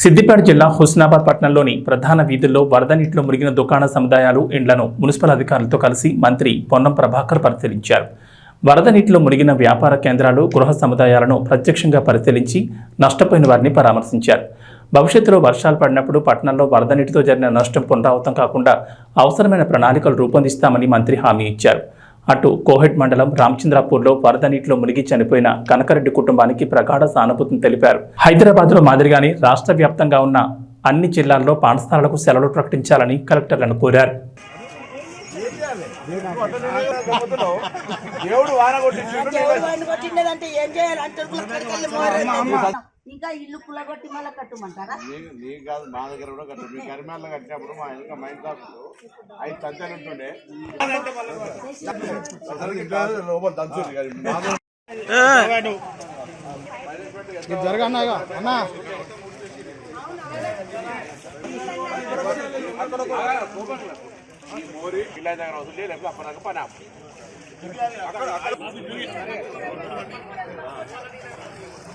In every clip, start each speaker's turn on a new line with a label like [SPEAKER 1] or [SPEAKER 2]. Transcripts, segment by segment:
[SPEAKER 1] సిద్దిపేట జిల్లా హుస్నాబాద్ పట్టణంలోని ప్రధాన వీధుల్లో వరద నీటిలో మునిగిన దుకాణ సముదాయాలు ఇండ్లను మున్సిపల్ అధికారులతో కలిసి మంత్రి పొన్నం ప్రభాకర్ పరిశీలించారు. వరద నీటిలో మునిగిన వ్యాపార కేంద్రాలు గృహ సముదాయాలను ప్రత్యక్షంగా పరిశీలించి నష్టపోయిన వారిని పరామర్శించారు. భవిష్యత్తులో వర్షాలు పడినప్పుడు పట్టణంలో వరద నీటితో జరిగిన నష్టం పునరావృతం కాకుండా అవసరమైన ప్రణాళికలు రూపొందిస్తామని మంత్రి హామీ ఇచ్చారు. అటు కోహెట్ మండలం రామచంద్రాపూర్లో వరద నీటిలో మునిగి చనిపోయిన కనకరెడ్డి కుటుంబానికి ప్రగాఢ సానుభూతిని తెలిపారు. హైదరాబాద్లో మాదిరిగానే రాష్ట్ర వ్యాప్తంగా ఉన్న అన్ని జిల్లాల్లో పాఠశాలలకు సెలవులు ప్రకటించాలని కలెక్టర్లను కోరారు.
[SPEAKER 2] దేవుడు వాన
[SPEAKER 3] ఏం చేయాలి? అంటే. ఇంకా ఇల్లు కుల్లగొట్టి మళ్ళీ కట్టమంటారా?
[SPEAKER 2] నీ- నీకు కాదు మా దగ్గర కూడా కట్టు మీ కరిమేళ్ళ కట్టినప్పుడు మా వెనక మైండ్ టాప్ ఐదు తంతలు ఉంటుండే. ఇంకా లోపల కానీ మా ఈ మోరి ఇలా దగ్గర వదిలే లేకపోతే అప్పటిదాకా పని.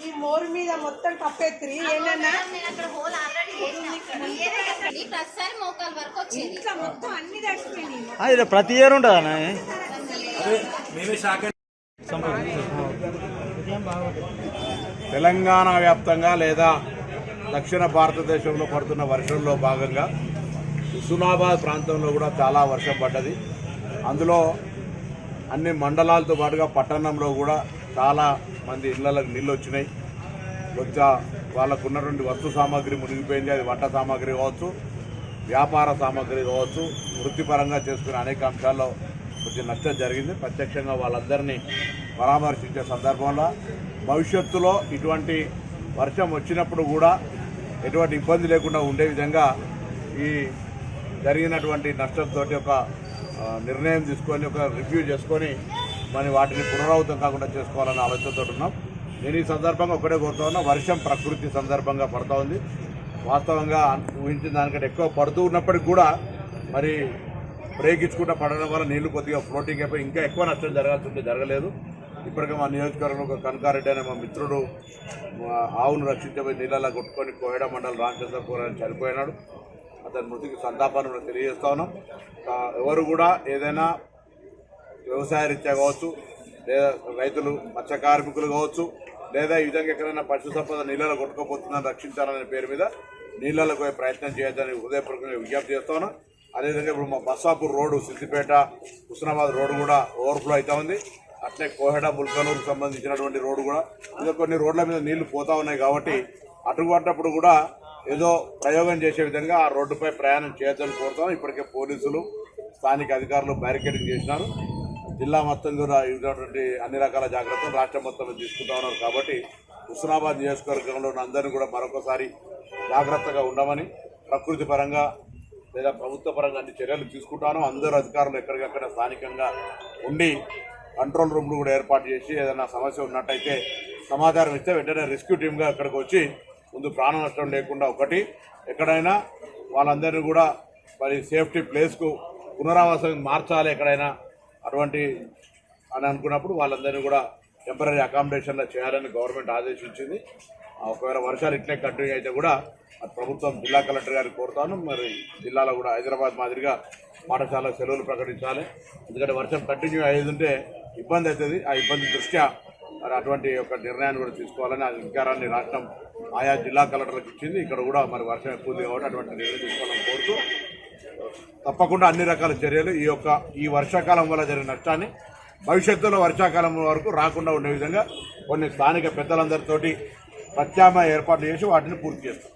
[SPEAKER 3] ఈ మోరు మీద మొత్తం కప్పెత్తిరి. ఏంటన్నా?
[SPEAKER 4] ప్రతిసారి మోకాల వరకు వచ్చేది
[SPEAKER 3] ఇట్లా మొత్తం అన్ని
[SPEAKER 5] ప్రతి ఇయర్ ఉంటుంది
[SPEAKER 2] తెలంగాణ వ్యాప్తంగా లేదా దక్షిణ భారతదేశంలో పడుతున్న వర్షంలో భాగంగా హుస్నాబాద్ ప్రాంతంలో కూడా చాలా వర్షం పడ్డది. అందులో అన్ని మండలాలతో పాటుగా పట్టణంలో కూడా చాలా మంది ఇళ్ళకు నీళ్ళు వచ్చినాయి. కొంచెం వాళ్ళకు ఉన్నటువంటి వస్తు సామాగ్రి మునిగిపోయింది. అది వంట సామాగ్రి కావచ్చు వ్యాపార సామాగ్రి కావచ్చు వృత్తిపరంగా చేసుకునే అనేక అంశాల్లో కొంచెం నష్టం జరిగింది. ప్రత్యక్షంగా వాళ్ళందరినీ పరామర్శించే సందర్భంలో భవిష్యత్తులో ఇటువంటి వర్షం వచ్చినప్పుడు కూడా ఎటువంటి ఇబ్బంది లేకుండా ఉండే విధంగా ఈ జరిగినటువంటి నష్టంతో ఒక నిర్ణయం తీసుకొని ఒక రివ్యూ చేసుకొని మరి వాటిని పునరావృతం కాకుండా చేసుకోవాలనే ఆలోచనతో ఉన్నాం. నేను ఈ సందర్భంగా ఒకటే కోరుతా ఉన్నా వర్షం ప్రకృతి సందర్భంగా పడుతూ ఉంది. వాస్తవంగా ఊహించిన దానికంటే ఎక్కువ పడుతూ ఉన్నప్పటికీ కూడా మరి ప్రేగించుకుంటూ పడడం వల్ల నీళ్ళు కొద్దిగా ఫ్లోటింగ్ అయిపోయి ఇంకా ఎక్కువ నష్టం జరగాల్సి ఉంటే జరగలేదు. ఇప్పటికే మా నియోజకవర్గంలో ఒక కనకారెడ్డి అనే మా మిత్రుడు ఆవును రక్షించబోయి నీళ్ళలా కొట్టుకొని కోయడ మండలం రామచంద్రపూర్ అని చనిపోయినాడు. అతని మృతికి సంతాపాన్ని కూడా తెలియజేస్తా ఉన్నాం ఎవరు కూడా ఏదైనా వ్యవసాయ రీత్యా కావచ్చు లేదా రైతులు మత్స్య కార్మికులు కావచ్చు లేదా ఈ విధంగా ఎక్కడైనా పశు సంపద నీళ్ళలో కొట్టుకోపోతుందని రక్షించాలనే పేరు మీద నీళ్ళలో పోయే ప్రయత్నం చేయొద్దని హృదయపూర్వకంగా విజ్ఞప్తి చేస్తాను. అదేవిధంగా ఇప్పుడు మా బస్సాపూర్ రోడ్డు సిద్దిపేట హుస్నాబాద్ రోడ్డు కూడా ఓవర్ఫ్లో అవుతా ఉంది. అట్లే కోహెడ ముల్కనూరుకు సంబంధించినటువంటి రోడ్డు కూడా ఇంకా కొన్ని రోడ్ల మీద నీళ్ళు పోతా ఉన్నాయి కాబట్టి అటుపడ్డప్పుడు కూడా ఏదో ప్రయోగం చేసే విధంగా ఆ రోడ్డుపై ప్రయాణం చేయొద్దని కోరుతాం ఇప్పటికే పోలీసులు స్థానిక అధికారులు బ్యారికేడింగ్ చేసినారు. జిల్లా మొత్తం కూడా ఇటువంటి అన్ని రకాల జాగ్రత్తలు రాష్ట్రం మొత్తంలో తీసుకుంటా ఉన్నారు కాబట్టి హుస్నాబాద్ నియోజకవర్గంలో ఉన్న అందరినీ కూడా మరొకసారి జాగ్రత్తగా ఉండమని ప్రకృతి పరంగా లేదా ప్రభుత్వ పరంగా అన్ని చర్యలు తీసుకుంటాను. అందరూ అధికారులు ఎక్కడికక్కడ స్థానికంగా ఉండి కంట్రోల్ రూమ్లు కూడా ఏర్పాటు చేసి ఏదైనా సమస్య ఉన్నట్టయితే సమాచారం ఇస్తే వెంటనే రెస్క్యూ టీమ్గా అక్కడికి వచ్చి ముందు ప్రాణ నష్టం లేకుండా ఒకటి. ఎక్కడైనా వాళ్ళందరినీ కూడా మరి సేఫ్టీ ప్లేస్కు పునరావాసం మార్చాలి ఎక్కడైనా అటువంటి అని అనుకున్నప్పుడు వాళ్ళందరినీ కూడా టెంపరీ అకామిడేషన్లో చేయాలని గవర్నమెంట్ ఆదేశించింది. ఒకవేళ వర్షాలు ఇట్లే కంటిన్యూ అయితే కూడా అది ప్రభుత్వం జిల్లా కలెక్టర్ గారికి కోరుతాను. మరి జిల్లాలో కూడా హైదరాబాద్ మాదిరిగా పాఠశాల సెలవులు ప్రకటించాలి. ఎందుకంటే వర్షం కంటిన్యూ అయ్యేది ఉంటే ఇబ్బంది అవుతుంది. ఆ ఇబ్బంది దృష్ట్యా మరి అటువంటి యొక్క నిర్ణయాన్ని కూడా తీసుకోవాలని ఆ అధికారాన్ని రాష్ట్రం ఆయా జిల్లా కలెక్టర్లకు ఇచ్చింది. ఇక్కడ కూడా మరి వర్షం ఎక్కువ కాబట్టి అటువంటి నిర్ణయం తీసుకోవాలని కోరుతూ తప్పకుండా అన్ని రకాల చర్యలు ఈ యొక్క ఈ వర్షాకాలం వల్ల జరిగిన నష్టాన్ని భవిష్యత్తులో వర్షాకాలం వరకు రాకుండా ఉండే విధంగా కొన్ని స్థానిక పెద్దలందరితోటి ప్రత్యామ్నాయ ఏర్పాట్లు చేసి వాటిని పూర్తి చేస్తాం.